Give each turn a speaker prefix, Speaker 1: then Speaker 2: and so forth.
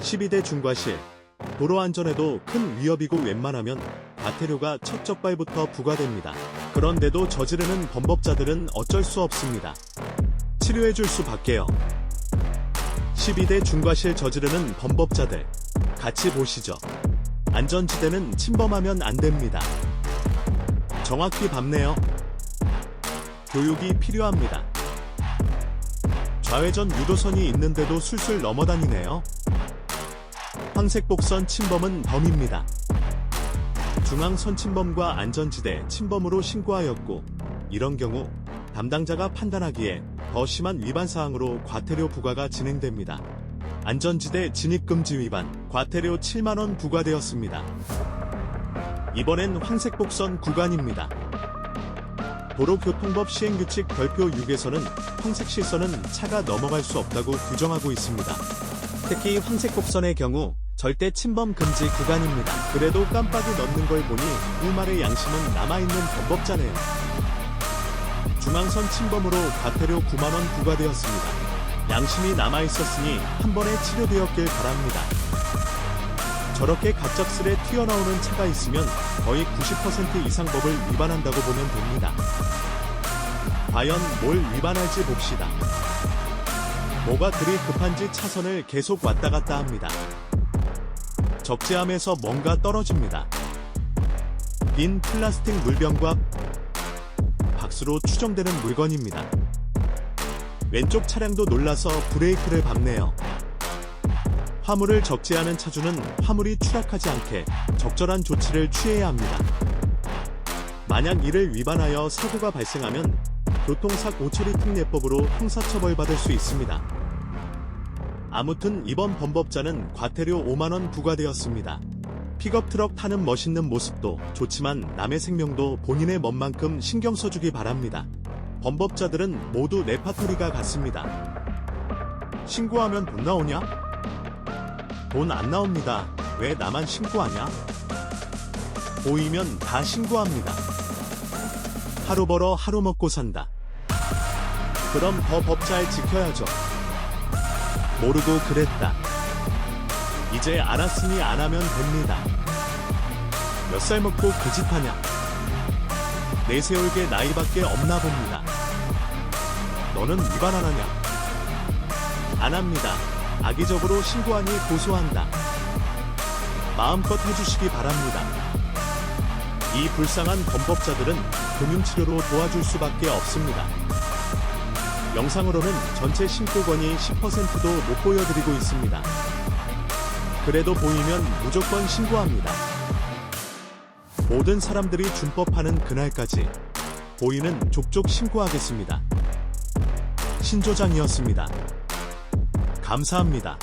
Speaker 1: 12대 중과실. 도로 안전에도 큰 위협이고 웬만하면 과태료가 첫 적발부터 부과됩니다. 그런데도 저지르는 범법자들은 어쩔 수 없습니다. 치료해줄 수밖에요. 12대 중과실 저지르는 범법자들. 같이 보시죠. 안전지대는 침범하면 안 됩니다. 정확히 밟네요. 교육이 필요합니다. 좌회전 유도선이 있는데도 술술 넘어다니네요. 황색 복선 침범은 범입니다. 중앙선 침범과 안전지대 침범으로 신고하였고, 이런 경우 담당자가 판단하기에 더 심한 위반 사항으로 과태료 부과가 진행됩니다. 안전지대 진입금지 위반, 과태료 7만원 부과되었습니다. 이번엔 황색 복선 구간입니다. 도로교통법 시행규칙 별표 6에서는 황색 실선은 차가 넘어갈 수 없다고 규정하고 있습니다. 특히 황색 곡선의 경우 절대 침범 금지 구간입니다. 그래도 깜빡이 넣는 걸 보니 우말의 양심은 남아있는 범법자네요. 중앙선 침범으로 과태료 9만원 부과되었습니다. 양심이 남아있었으니 한 번에 치료되었길 바랍니다. 저렇게 갑작스레 튀어나오는 차가 있으면 거의 90% 이상 법을 위반한다고 보면 됩니다. 과연 뭘 위반할지 봅시다. 뭐가 그리 급한지 차선을 계속 왔다 갔다 합니다. 적재함에서 뭔가 떨어집니다. 빈 플라스틱 물병과 박스로 추정되는 물건입니다. 왼쪽 차량도 놀라서 브레이크를 밟네요. 화물을 적재하는 차주는 화물이 추락하지 않게 적절한 조치를 취해야 합니다. 만약 이를 위반하여 사고가 발생하면 교통사고 처리 특례법으로 형사처벌받을 수 있습니다. 아무튼 이번 범법자는 과태료 5만원 부과되었습니다. 픽업 트럭 타는 멋있는 모습도 좋지만 남의 생명도 본인의 멋만큼 신경 써주기 바랍니다. 범법자들은 모두 레파토리가 같습니다. 신고하면 돈 나오냐? 돈 안 나옵니다. 왜 나만 신고하냐? 보이면 다 신고합니다. 하루 벌어 하루 먹고 산다. 그럼 더 법잘 지켜야죠. 모르고 그랬다. 이제 알았으니 안 하면 됩니다. 몇 살 먹고 그짓 하냐? 내세울 게 나이밖에 없나 봅니다. 너는 위반 안 하냐? 안 합니다. 악의적으로 신고하니 고소한다. 마음껏 해주시기 바랍니다. 이 불쌍한 범법자들은 금융치료로 도와줄 수밖에 없습니다. 영상으로는 전체 신고건이 10%도 못 보여드리고 있습니다. 그래도 보이면 무조건 신고합니다. 모든 사람들이 준법하는 그날까지 보이는 족족 신고하겠습니다. 신조장이었습니다. 감사합니다.